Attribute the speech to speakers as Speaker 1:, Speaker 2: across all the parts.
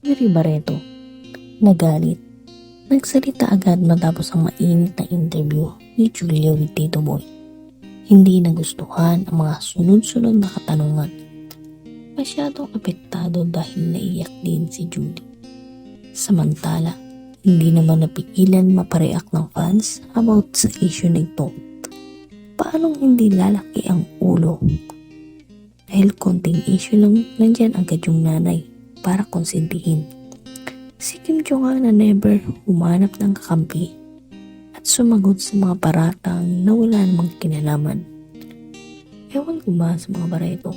Speaker 1: Yuri Barreto, nagalit. Nagsalita agad matapos ang mainit na interview ni Julia with Tito Boy. Hindi nagustuhan ang mga sunod-sunod na katanungan. Masyadong apektado dahil naiyak din si Julie. Samantala, hindi naman napigilan mapareak ng fans about sa issue na ito. Paanong hindi lalaki ang ulo? Dahil konting issue lang nandyan agad yung nanay para konsentihin. Si Kim Jong nga na never humanap ng kakampi at sumagot sa mga paratang na wala namang kinalaman. Ewan ko ba sa mga bareto,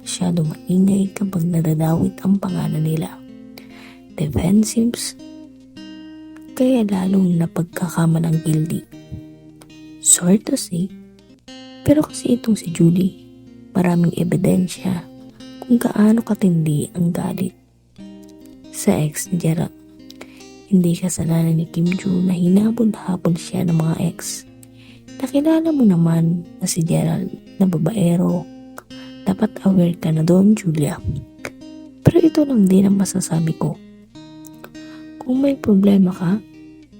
Speaker 1: masyado maingay kapag nadadawit ang pangalan nila. Defensives, kaya lalong napagkakamalang guilty. Sorry to say, pero kasi itong si Julie, maraming ebidensya kung gaano katindi ang galit sa ex ni Gerald. Hindi kasalanan ni Kim Joo na hinabol-habol siya ng mga ex. Nakilala mo naman na si Gerald na babaero. Dapat aware ka na doon, Julia. Pero ito lang din ang masasabi ko. Kung may problema ka,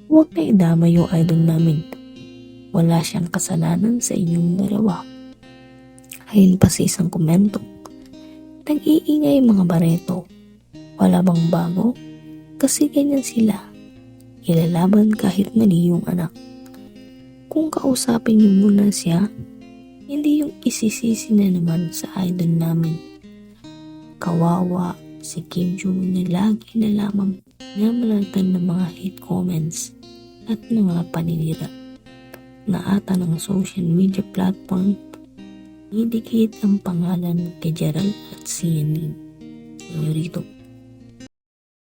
Speaker 1: huwag na idama yung idol namin. Wala siyang kasalanan sa inyong dalawa. Ayon pa sa isang komento, nag-iingay mga bareto. Wala bang bago? Kasi ganyan sila. Ilalaban kahit mali yung anak. Kung kausapin niyo muna siya, hindi yung isisisi na naman sa idol namin. Kawawa si Kim Jong na lagi na lamang namalatan ng mga hate comments at mga paninira na ata ng social media platform idikit ang pangalan kay Gerald at CNN. Rito.